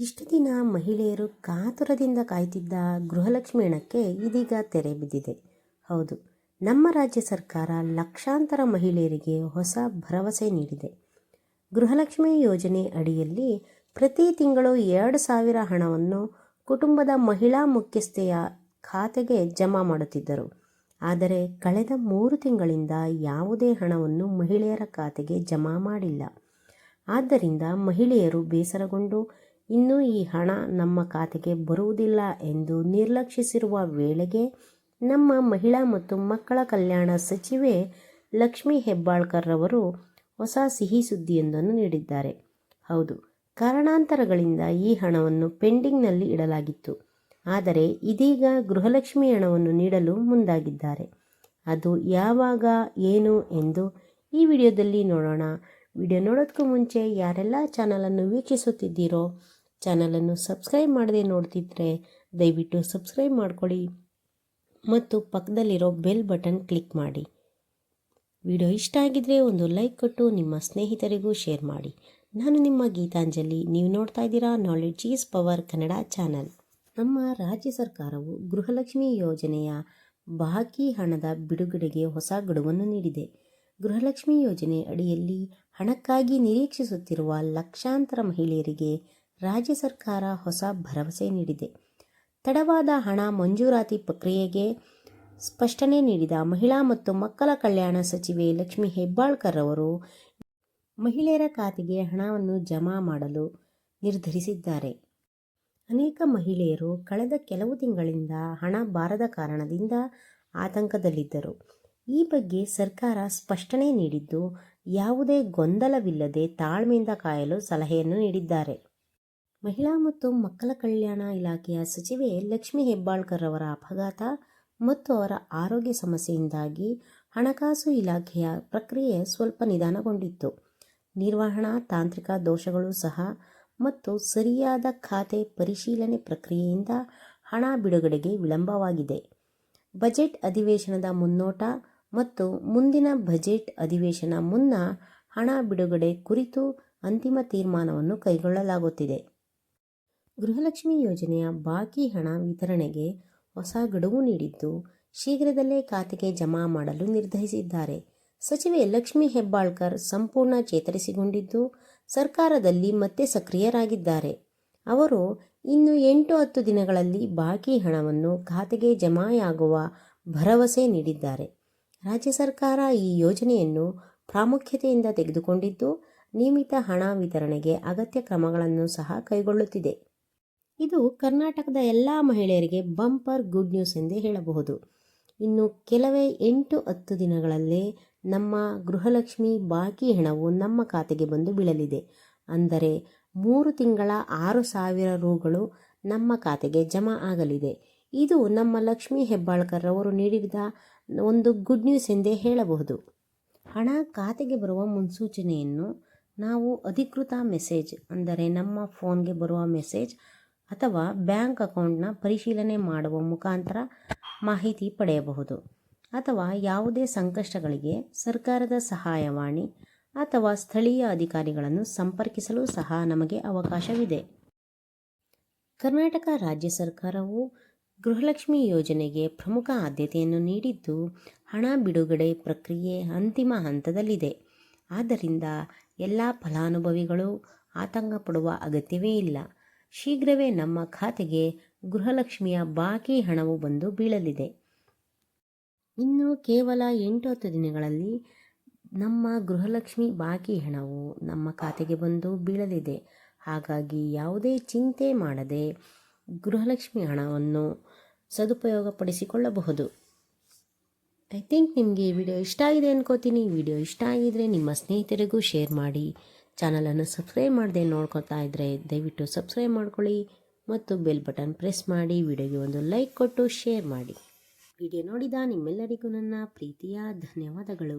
ಇಷ್ಟು ದಿನ ಮಹಿಳೆಯರು ಕಾತುರದಿಂದ ಕಾಯ್ತಿದ್ದ ಗೃಹಲಕ್ಷ್ಮಿ ಹಣಕ್ಕೆ ಇದೀಗ ತೆರೆ ಬಿದ್ದಿದೆ. ಹೌದು, ನಮ್ಮ ರಾಜ್ಯ ಸರ್ಕಾರ ಲಕ್ಷಾಂತರ ಮಹಿಳೆಯರಿಗೆ ಹೊಸ ಭರವಸೆ ನೀಡಿದೆ. ಗೃಹಲಕ್ಷ್ಮಿ ಯೋಜನೆ ಅಡಿಯಲ್ಲಿ ಪ್ರತಿ ತಿಂಗಳು ಎರಡು ಸಾವಿರ ಹಣವನ್ನು ಕುಟುಂಬದ ಮಹಿಳಾ ಮುಖ್ಯಸ್ಥೆಯ ಖಾತೆಗೆ ಜಮಾ ಮಾಡುತ್ತಿದ್ದರು. ಆದರೆ ಕಳೆದ ಮೂರು ತಿಂಗಳಿಂದ ಯಾವುದೇ ಹಣವನ್ನು ಮಹಿಳೆಯರ ಖಾತೆಗೆ ಜಮಾ ಮಾಡಿಲ್ಲ. ಆದ್ದರಿಂದ ಮಹಿಳೆಯರು ಬೇಸರಗೊಂಡು ಇನ್ನೂ ಈ ಹಣ ನಮ್ಮ ಖಾತೆಗೆ ಬರುವುದಿಲ್ಲ ಎಂದು ನಿರ್ಲಕ್ಷಿಸಿರುವ ವೇಳೆಗೆ ನಮ್ಮ ಮಹಿಳಾ ಮತ್ತು ಮಕ್ಕಳ ಕಲ್ಯಾಣ ಸಚಿವೆ ಲಕ್ಷ್ಮಿ ಹೆಬ್ಬಾಳ್ಕರ್ ರವರು ಹೊಸ ಸಿಹಿ ಸುದ್ದಿಯೊಂದನ್ನು ನೀಡಿದ್ದಾರೆ. ಹೌದು, ಕಾರಣಾಂತರಗಳಿಂದ ಈ ಹಣವನ್ನು ಪೆಂಡಿಂಗ್ನಲ್ಲಿ ಇಡಲಾಗಿತ್ತು. ಆದರೆ ಇದೀಗ ಗೃಹಲಕ್ಷ್ಮಿ ಹಣವನ್ನು ನೀಡಲು ಮುಂದಾಗಿದ್ದಾರೆ. ಅದು ಯಾವಾಗ, ಏನು ಎಂದು ಈ ವಿಡಿಯೋದಲ್ಲಿ ನೋಡೋಣ. ವಿಡಿಯೋ ನೋಡೋದಕ್ಕೂ ಮುಂಚೆ ಯಾರೆಲ್ಲ ಚಾನಲನ್ನು ವೀಕ್ಷಿಸುತ್ತಿದ್ದೀರೋ ಚಾನಲನ್ನು ಸಬ್ಸ್ಕ್ರೈಬ್ ಮಾಡದೆ ನೋಡ್ತಿದ್ರೆ ದಯವಿಟ್ಟು ಸಬ್ಸ್ಕ್ರೈಬ್ ಮಾಡ್ಕೊಳ್ಳಿ ಮತ್ತು ಪಕ್ಕದಲ್ಲಿರೋ ಬೆಲ್ ಬಟನ್ ಕ್ಲಿಕ್ ಮಾಡಿ. ವಿಡಿಯೋ ಇಷ್ಟ ಆಗಿದ್ರೆ ಒಂದು ಲೈಕ್ ಕೊಟ್ಟು ನಿಮ್ಮ ಸ್ನೇಹಿತರಿಗೂ ಶೇರ್ ಮಾಡಿ. ನಾನು ನಿಮ್ಮ ಗೀತಾಂಜಲಿ. ನೀವು ನೋಡ್ತಾ ಇದ್ದೀರಾ knowledge is power Kannada channel. ನಮ್ಮ ರಾಜ್ಯ ಸರ್ಕಾರವು ಗೃಹಲಕ್ಷ್ಮಿ ಯೋಜನೆಯ ಬಾಕಿ ಹಣದ ಬಿಡುಗಡೆಗೆ ಹೊಸ ಗಡುವನ್ನು ನೀಡಿದೆ. ಗೃಹಲಕ್ಷ್ಮಿ ಯೋಜನೆ ಅಡಿಯಲ್ಲಿ ಹಣಕ್ಕಾಗಿ ನಿರೀಕ್ಷಿಸುತ್ತಿರುವ ಲಕ್ಷಾಂತರ ಮಹಿಳೆಯರಿಗೆ ರಾಜ್ಯ ಸರ್ಕಾರ ಹೊಸ ಭರವಸೆ ನೀಡಿದೆ. ತಡವಾದ ಹಣ ಮಂಜೂರಾತಿ ಪ್ರಕ್ರಿಯೆಗೆ ಸ್ಪಷ್ಟನೆ ನೀಡಿದ ಮಹಿಳಾ ಮತ್ತು ಮಕ್ಕಳ ಕಲ್ಯಾಣ ಸಚಿವೆ ಲಕ್ಷ್ಮಿ ಹೆಬ್ಬಾಳ್ಕರ್ ಅವರು ಮಹಿಳೆಯರ ಖಾತೆಗೆ ಹಣವನ್ನು ಜಮಾ ಮಾಡಲು ನಿರ್ಧರಿಸಿದ್ದಾರೆ. ಅನೇಕ ಮಹಿಳೆಯರು ಕಳೆದ ಕೆಲವು ತಿಂಗಳಿಂದ ಹಣ ಬಾರದ ಕಾರಣದಿಂದ ಆತಂಕದಲ್ಲಿದ್ದರು. ಈ ಬಗ್ಗೆ ಸರ್ಕಾರ ಸ್ಪಷ್ಟನೆ ನೀಡಿದ್ದು, ಯಾವುದೇ ಗೊಂದಲವಿಲ್ಲದೆ ತಾಳ್ಮೆಯಿಂದ ಕಾಯಲು ಸಲಹೆಯನ್ನು ನೀಡಿದ್ದಾರೆ. ಮಹಿಳಾ ಮತ್ತು ಮಕ್ಕಳ ಕಲ್ಯಾಣ ಇಲಾಖೆಯ ಸಚಿವೆ ಲಕ್ಷ್ಮಿ ಹೆಬ್ಬಾಳ್ಕರ್ ಅವರ ಅಪಘಾತ ಮತ್ತು ಅವರ ಆರೋಗ್ಯ ಸಮಸ್ಯೆಯಿಂದಾಗಿ ಹಣಕಾಸು ಇಲಾಖೆಯ ಪ್ರಕ್ರಿಯೆ ಸ್ವಲ್ಪ ನಿಧಾನಗೊಂಡಿತ್ತು. ನಿರ್ವಹಣಾ ತಾಂತ್ರಿಕ ದೋಷಗಳು ಸಹ ಮತ್ತು ಸರಿಯಾದ ಖಾತೆ ಪರಿಶೀಲನೆ ಪ್ರಕ್ರಿಯೆಯಿಂದ ಹಣ ಬಿಡುಗಡೆಗೆ ವಿಳಂಬವಾಗಿದೆ. ಬಜೆಟ್ ಅಧಿವೇಶನದ ಮುನ್ನೋಟ ಮತ್ತು ಮುಂದಿನ ಬಜೆಟ್ ಅಧಿವೇಶನ ಮುನ್ನ ಹಣ ಬಿಡುಗಡೆ ಕುರಿತು ಅಂತಿಮ ತೀರ್ಮಾನವನ್ನು ಕೈಗೊಳ್ಳಲಾಗುತ್ತಿದೆ. ಗೃಹಲಕ್ಷ್ಮಿ ಯೋಜನೆಯ ಬಾಕಿ ಹಣ ವಿತರಣೆಗೆ ಹೊಸ ಗಡುವು ನೀಡಿದ್ದು, ಶೀಘ್ರದಲ್ಲೇ ಖಾತೆಗೆ ಜಮಾ ಮಾಡಲು ನಿರ್ಧರಿಸಿದ್ದಾರೆ. ಸಚಿವೆ ಲಕ್ಷ್ಮಿ ಹೆಬ್ಬಾಳ್ಕರ್ ಸಂಪೂರ್ಣ ಚೇತರಿಸಿಕೊಂಡಿದ್ದು, ಸರ್ಕಾರದಲ್ಲಿ ಮತ್ತೆ ಸಕ್ರಿಯರಾಗಿದ್ದಾರೆ. ಅವರು ಇನ್ನು ಎಂಟು ಹತ್ತು ದಿನಗಳಲ್ಲಿ ಬಾಕಿ ಹಣವನ್ನು ಖಾತೆಗೆ ಜಮಾಯಾಗುವ ಭರವಸೆ ನೀಡಿದ್ದಾರೆ. ರಾಜ್ಯ ಸರ್ಕಾರ ಈ ಯೋಜನೆಯನ್ನು ಪ್ರಾಮುಖ್ಯತೆಯಿಂದ ತೆಗೆದುಕೊಂಡಿದ್ದು, ನಿಯಮಿತ ಹಣ ವಿತರಣೆಗೆ ಅಗತ್ಯ ಕ್ರಮಗಳನ್ನು ಸಹ ಕೈಗೊಳ್ಳುತ್ತಿದೆ. ಇದು ಕರ್ನಾಟಕದ ಎಲ್ಲ ಮಹಿಳೆಯರಿಗೆ ಬಂಪರ್ ಗುಡ್ ನ್ಯೂಸ್ ಎಂದೇ ಹೇಳಬಹುದು. ಇನ್ನು ಕೆಲವೇ ಎಂಟು ಹತ್ತು ದಿನಗಳಲ್ಲೇ ನಮ್ಮ ಗೃಹಲಕ್ಷ್ಮಿ ಬಾಕಿ ಹಣವು ನಮ್ಮ ಖಾತೆಗೆ ಬಂದು ಬೀಳಲಿದೆ. ಅಂದರೆ ಮೂರು ತಿಂಗಳ ಆರು ಸಾವಿರ ರೂಗಳು ನಮ್ಮ ಖಾತೆಗೆ ಜಮಾ ಆಗಲಿದೆ. ಇದು ನಮ್ಮ ಲಕ್ಷ್ಮಿ ಹೆಬ್ಬಾಳ್ಕರ್ ಅವರು ನೀಡಿದ ಒಂದು ಗುಡ್ ನ್ಯೂಸ್ ಎಂದೇ ಹೇಳಬಹುದು. ಹಣ ಖಾತೆಗೆ ಬರುವ ಮುನ್ಸೂಚನೆಯನ್ನು ನಾವು ಅಧಿಕೃತ ಮೆಸೇಜ್ ಅಂದರೆ ನಮ್ಮ ಫೋನ್ಗೆ ಬರುವ ಮೆಸೇಜ್ ಅಥವಾ ಬ್ಯಾಂಕ್ ಅಕೌಂಟ್ನ ಪರಿಶೀಲನೆ ಮಾಡುವ ಮುಖಾಂತರ ಮಾಹಿತಿ ಪಡೆಯಬಹುದು ಅಥವಾ ಯಾವುದೇ ಸಂಕಷ್ಟಗಳಿಗೆ ಸರ್ಕಾರದ ಸಹಾಯವಾಣಿ ಅಥವಾ ಸ್ಥಳೀಯ ಅಧಿಕಾರಿಗಳನ್ನು ಸಂಪರ್ಕಿಸಲು ಸಹ ನಮಗೆ ಅವಕಾಶವಿದೆ. ಕರ್ನಾಟಕ ರಾಜ್ಯ ಸರ್ಕಾರವು ಗೃಹಲಕ್ಷ್ಮಿ ಯೋಜನೆಗೆ ಪ್ರಮುಖ ಆದ್ಯತೆಯನ್ನು ನೀಡಿದ್ದು, ಹಣ ಬಿಡುಗಡೆ ಪ್ರಕ್ರಿಯೆ ಅಂತಿಮ ಹಂತದಲ್ಲಿದೆ. ಆದ್ದರಿಂದ ಎಲ್ಲ ಫಲಾನುಭವಿಗಳು ಆತಂಕ ಪಡುವ ಅಗತ್ಯವೇ ಇಲ್ಲ. ಶೀಘ್ರವೇ ನಮ್ಮ ಖಾತೆಗೆ ಗೃಹಲಕ್ಷ್ಮಿಯ ಬಾಕಿ ಹಣವು ಬಂದು ಬೀಳಲಿದೆ. ಇನ್ನು ಕೇವಲ ಎಂಟು ಹತ್ತು ದಿನಗಳಲ್ಲಿ ನಮ್ಮ ಗೃಹಲಕ್ಷ್ಮಿ ಬಾಕಿ ಹಣವು ನಮ್ಮ ಖಾತೆಗೆ ಬಂದು ಬೀಳಲಿದೆ. ಹಾಗಾಗಿ ಯಾವುದೇ ಚಿಂತೆ ಮಾಡದೆ ಗೃಹಲಕ್ಷ್ಮಿ ಹಣವನ್ನು ಸದುಪಯೋಗಪಡಿಸಿಕೊಳ್ಳಬಹುದು. ಐ ಥಿಂಕ್ ನಿಮಗೆ ಈ ವಿಡಿಯೋ ಇಷ್ಟ ಆಗಿದೆ ಅನ್ಕೋತೀನಿ. ವಿಡಿಯೋ ಇಷ್ಟ ಆಗಿದರೆ ನಿಮ್ಮ ಸ್ನೇಹಿತರಿಗೂ ಶೇರ್ ಮಾಡಿ. ಚಾನಲನ್ನು ಸಬ್ಸ್ಕ್ರೈಬ್ ಮಾಡದೆ ನೋಡ್ಕೊತಾ ಇದ್ದರೆ ದಯವಿಟ್ಟು ಸಬ್ಸ್ಕ್ರೈಬ್ ಮಾಡ್ಕೊಳ್ಳಿ ಮತ್ತು ಬೆಲ್ ಬಟನ್ ಪ್ರೆಸ್ ಮಾಡಿ ವಿಡಿಯೋಗೆ ಒಂದು ಲೈಕ್ ಕೊಟ್ಟು ಶೇರ್ ಮಾಡಿ. ವಿಡಿಯೋ ನೋಡಿದ ನಿಮ್ಮೆಲ್ಲರಿಗೂ ನನ್ನ ಪ್ರೀತಿಯ ಧನ್ಯವಾದಗಳು.